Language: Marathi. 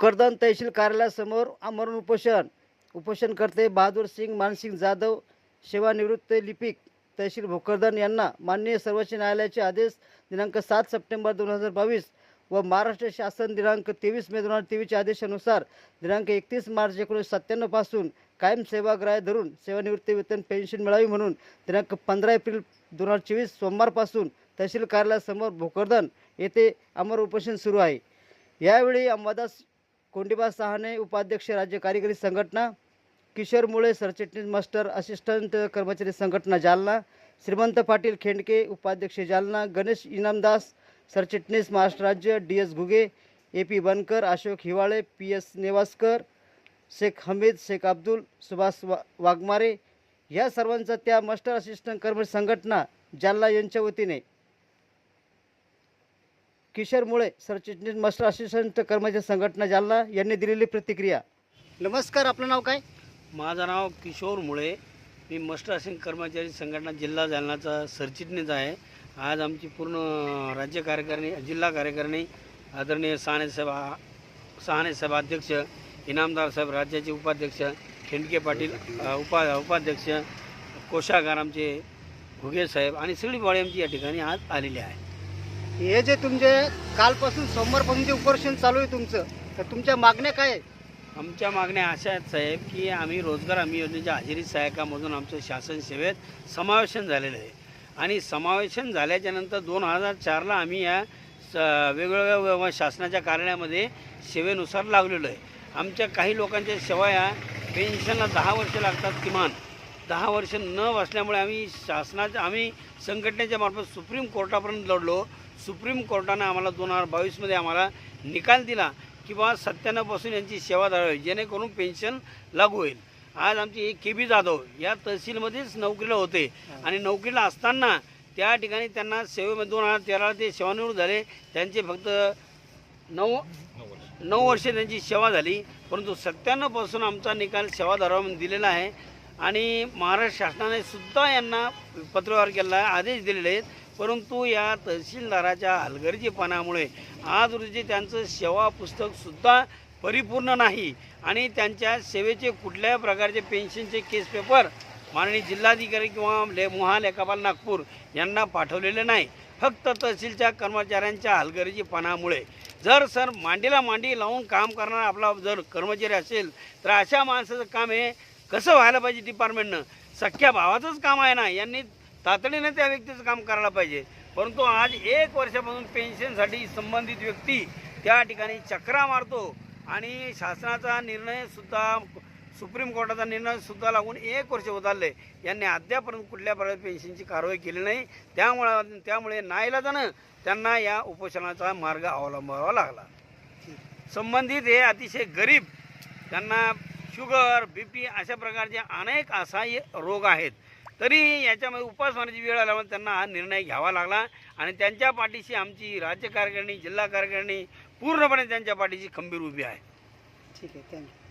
भोकरदन तहसील कार्यालयासमोर आमरण उपोषण. उपोषणकर्ते बहादूर सिंग मानसिंग जाधव सेवानिवृत्त लिपिक तहसील भोकरदन यांना माननीय सर्वोच्च न्यायालयाचे आदेश दिनांक सात सप्टेंबर दोन हजार बावीस व महाराष्ट्र शासन दिनांक तेवीस मे दोन हजार तेवीसच्या आदेशानुसार दिनांक एकतीस मार्च एकोणीसशे सत्त्याण्णवपासून कायम सेवाग्राह धरून सेवानिवृत्ती वेतन पेन्शन मिळावी म्हणून दिनांक पंधरा एप्रिल दोन हजार चोवीस सोमवारपासून तहसील कार्यालयासमोर भोकरदन येथे अमर उपोषण सुरू आहे. यावेळी अंबादास कोंडिबा सहाने उपाध्यक्ष राज्य कार्यकारी संघटना किशोर मुळे सरचिटणीस मास्टर असिस्टंट कर्मचारी संघटना जालना श्रीमंत पाटील खेंडके उपाध्यक्ष जालना गणेश इनामदास सरचिटणीस महाराष्ट्र राज्य D S Ghuge A P Bankar Ashok Hiwale P S Newaskar Shaikh Hamid Shaikh Abdul Subhash वा वाघमारे या सर्वांचा त्या मास्टर असिस्टंट कर्मचारी संघटना जालना यांच्या वतीने किशोर मुळे सरचिटणीस मास्टर असिस्टंट कर्मचारी संघटना जालना यांनी दिलेली प्रतिक्रिया. नमस्कार आपलं नाव काय? माझं नाव किशोर मुळे मी मस्ट असिस्टंट कर्मचारी संघटना जिल्हा जालनाचा सरचिटणीस आहे. आज आमची पूर्ण राज्य कार्यकारिणी जिल्हा कार्यकारिणी आदरणीय साने साहेब सहाने साहेब अध्यक्ष इनामदार साहेब राज्याचे उपाध्यक्ष खेंडके पाटील उपा उपाध्यक्ष कोषागार आमचे घुगे साहेब आणि सगळी बॉडी आमची या ठिकाणी आज आलेली आहे. हे जे तुमचे कालपासून सोमवारपासून जे उपोषण चालू आहे तुमचं तर तुमच्या मागण्या काय आहे आमच्या मागण्या अशा आहेत साहेब की आम्ही रोजगार हमी योजनेच्या हजेरी सहायकामधून आमचं शासन सेवेत समावेशन झालेलं आहे. आणि समावेशन झाल्याच्यानंतर दोन हजार चारला आम्ही या स वेगवेगळ्या शासनाच्या कार्यालयामध्ये सेवेनुसार लागलेलो आहे. आमच्या काही लोकांच्या सेवा या पेन्शनला दहा वर्ष लागतात किमान. दहा वर्ष न बसल्यामुळे आम्ही शासनाच्या आम्ही संघटनेच्या मार्फत सुप्रीम कोर्टापर्यंत लढलो. सुप्रीम कोर्टानं आम्हाला दोन हजार बावीसमध्ये आम्हाला निकाल दिला की बा सत्त्याण्णवपासून यांची सेवा धरावी जेणेकरून पेन्शन लागू होईल. आज आमची के बी जाधव या तहसीलमध्येच नोकरीला होते आणि नोकरीला असताना त्या ठिकाणी त्यांना सेवेमध्ये दोन हजार तेराला ते सेवानिवृत्त झाले. त्यांचे फक्त नऊ नऊ वर्षे त्यांची सेवा झाली. परंतु सत्त्याण्णवपासून आमचा निकाल सेवा म्हणून दिलेला आहे. आणि महाराष्ट्र शासनाने सुद्धा यांना पत्रव्यवहार केलेला आहे आदेश दिलेले आहेत. परंतु या तहसीलदाराच्या हलगर्जीपणामुळे आज रोजी त्यांचं सेवा पुस्तकसुद्धा परिपूर्ण नाही आणि त्यांच्या सेवेचे कुठल्याही प्रकारचे पेन्शनचे केस पेपर माननीय जिल्हाधिकारी किंवा ले महालेखापाल नागपूर यांना पाठवलेले नाही. फक्त तहसीलच्या कर्मचाऱ्यांच्या हलगर्जीपणामुळे. जर सर मांडीला मांडी लावून काम करणारा आपला जर कर्मचारी असेल तर अशा माणसाचं काम हे कसं व्हायला पाहिजे डिपार्टमेंटनं सख्या भावाचंच काम आहे ना? यांनी तातडीने त्या व्यक्तीचं काम करायला पाहिजे. परंतु आज एक वर्षापासून पेन्शनसाठी संबंधित व्यक्ती त्या ठिकाणी चक्रा मारतो आणि शासनाचा निर्णयसुद्धा सुप्रीम कोर्टाचा निर्णयसुद्धा लागून एक वर्ष उतारले यांनी अद्यापर्यंत कुठल्या प्रकारे पेन्शनची कारवाई केली नाही. त्यामुळे त्यामुळे नाईलाजानं त्यांना या उपोषणाचा मार्ग अवलंबावा लागला. संबंधित हे अतिशय गरीब त्यांना शुगर बी पी अशा प्रकारचे अनेक असहाय्य रोग आहेत. तरी याच्यामध्ये उपासमानाची वेळ आल्यामुळे त्यांना हा निर्णय घ्यावा लागला. आणि त्यांच्या पाठीशी आमची राज्य कार्यकारिणी जिल्हा कार्यकारिणी पूर्णपणे त्यांच्या पाठीशी खंबीर उभी आहे. ठीक आहे थँक्यू.